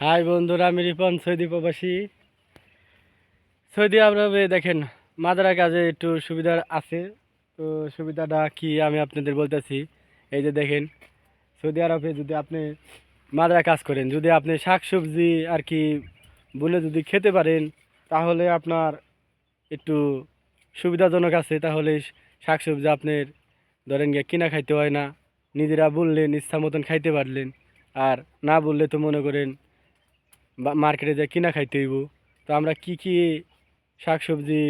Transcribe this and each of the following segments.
High বন্ধুরা, আমি Ripon, Saudi প্রবাসী। সৌদি আরবে দেখেন মাদারা কাজে একটু সুবিধা আছে। তো সুবিধাটা কি আমি আপনাদের বলতেছি, এই যে দেখেন, সৌদি আরবে যদি আপনি মাদারা কাজ করেন, যদি আপনি শাক সবজি আর কি বলে যদি খেতে পারেন, তাহলে আপনার একটু সুবিধাজনক আছে। তাহলে শাক সবজি আপনার ধরেন গিয়ে কিনা খাইতে হয় না, নিজেরা বললেন, ইচ্ছা মতন খাইতে পারলেন। আর না বললে তো মনে করেন মার্কেটে যা কিনা খাইতে হইব। তো আমরা কি কি শাক সবজি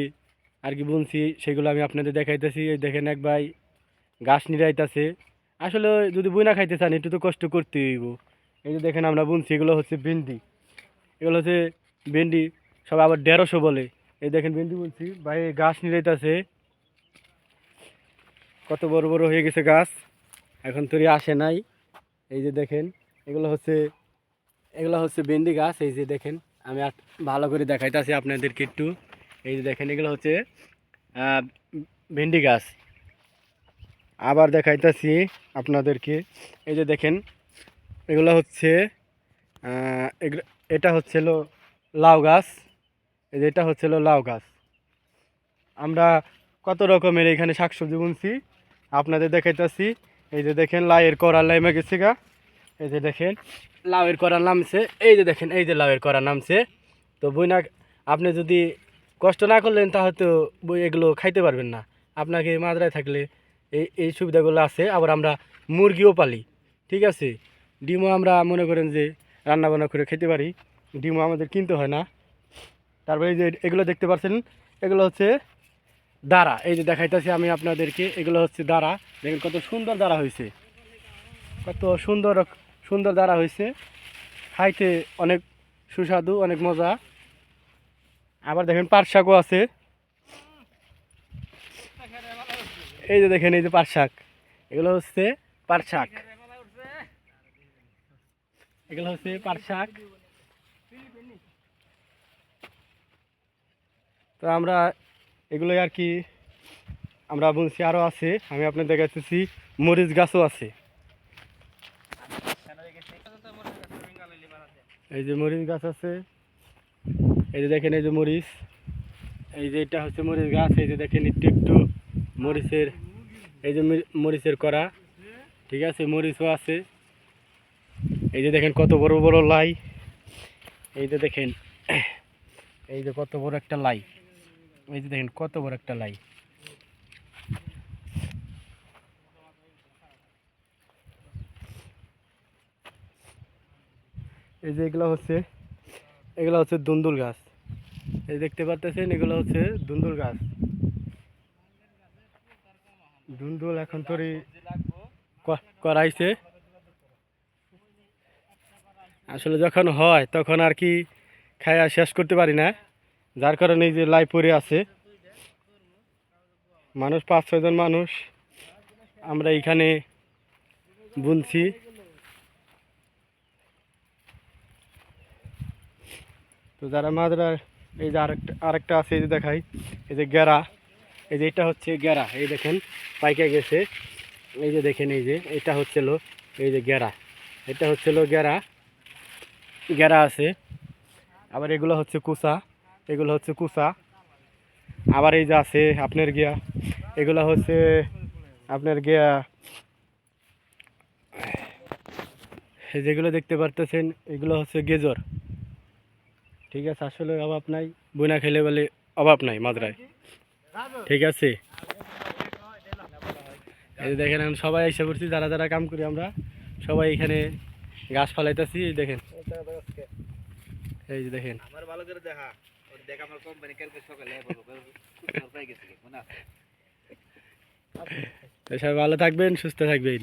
আর কি বুনছি সেগুলো আমি আপনাদের দেখাইতেছি। এই দেখেন এক ভাই গাছ নিরাইতেছে আসলে যদি বুনা খাইতে চান, একটু তো কষ্ট করতে হইব। এই যে দেখেন আমরা বুনছি, এগুলো হচ্ছে ভেন্ডি। এগুলো হচ্ছে ভেন্ডি, সব আবার দেড়শো বলে। এই দেখেন ভেন্ডি বুনছি। ভাই গাছ নিরাইতেছে কত বড় বড় হয়ে গেছে গাছ। এখন তৈরি আসে নাই। এই যে দেখেন, এগুলো হচ্ছে এগুলো হচ্ছে ভেন্ডি গাছ, এই যে দেখেন, আমি আর ভালো করে দেখাইতেছি আপনাদেরকে একটু। এই যে দেখেন, এগুলো হচ্ছে ভেন্ডি গাছ। আবার দেখাইতেছি আপনাদেরকে। এই যে দেখেন, এগুলো হচ্ছে এটা হচ্ছিল লাউ গাছ। এই যে এটা হচ্ছিল লাউ গাছ। আমরা কত রকমের এখানে শাকসবজি বুনছি, আপনাদের দেখাইতেছি। এই যে দেখেন, লাইয়ের করা লাইমে গেছে গা। এই যে দেখেন, লাউয়ের করা নামছে। এই যে দেখেন, এই যে লাউয়ের করা নামছে। তো বই না আপনি যদি কষ্ট না করলেন, তাহলে তো বই এগুলো খাইতে পারবেন না। আপনাকে মাদ্রায় থাকলে এই এই সুবিধাগুলো আছে। আবার আমরা মুরগিও পালি, ঠিক আছে? ডিমও আমরা মনে করেন যে রান্না বান্না করে খেতে পারি। ডিমও আমাদের কিনতে হয় না। তারপরে এই যে এগুলো দেখতে পাচ্ছেন এগুলো হচ্ছে দাঁড়া এই যে দেখাইতেছি আমি আপনাদেরকে, এগুলো হচ্ছে দাঁড়া দেখেন কত সুন্দর দাঁড়া হয়েছে কত সুন্দর সুন্দর দাঁড়া হয়েছে। খাইতে অনেক সুস্বাদু, অনেক মজা। আবার দেখেন পাট শাকও আছে। এই যে দেখেন, এই যে পাট শাক। এগুলো হচ্ছে পাট শাক। এগুলো হচ্ছে পাট শাক। তো আমরা এগুলোই আর কি, আমরা বলছি আরও আছে, আমি আপনাদের দেখাচ্ছি মরিচ গাছও আছে। এই যে মরিচ গাছ আছে এই যে দেখেন এই যে মরিচ এই যে এটা হচ্ছে মরিচ গাছ এই যে দেখেন একটু একটু মরিচের এই যে মরিচের করা ঠিক আছে মরিচও আছে এই যে দেখেন কত বড় বড় লাই এই যে দেখেন এই যে কত বড় একটা লাই এই যে দেখেন কত বড় একটা লাই এই যে এগুলো হচ্ছে এগুলো হচ্ছে দুন্দুল গাছ। এই দেখতে পারতেছেন, এগুলো হচ্ছে দুন্দুল গাছ। দুন্দুল এখন তোরই করাইছে। আসলে যখন হয়, তখন আর কি খায়া শেষ করতে পারি না। যার কারণে এই যে লাই পড়ে আছে। মানুষ, পাঁচ ছয়জন মানুষ আমরা এখানে বুনছি। তো যারা মাদ্রা এই যে আরেকটা আরেকটা আছে এই যে দেখাই, এই যে গেরা, এই যে এটা হচ্ছে গেরা, এই দেখেন, পাইকে গেছে, এই যে দেখেন, এই যে, এটা হচ্ছিল এই যে গেরা, এটা হচ্ছিল গেরা গেরা আছে, আবার এগুলো হচ্ছে কুসা, এগুলো হচ্ছে কুসা, আবার এই যে আছে আপনার গিয়া, এগুলো হচ্ছে আপনার গিয়া যেগুলো দেখতে পারতেছেন, এগুলো হচ্ছে গেজর ঠিক আছে আসলে অভাব নাই বইনা খেলে বলে অভাব নাই মাদ্রায়। ঠিক আছে? এই দেখেন এখন সবাই এসে পড়ছি যারা যারা কাম করি আমরা সবাই এখানে গাছ ফালাইতেছি দেখেন। এই যে দেখেন। আমার ভালো করে দেখা। আমার কোম্পানি কালকে সকালে সবাই ভালো থাকবেন সুস্থ থাকবেন।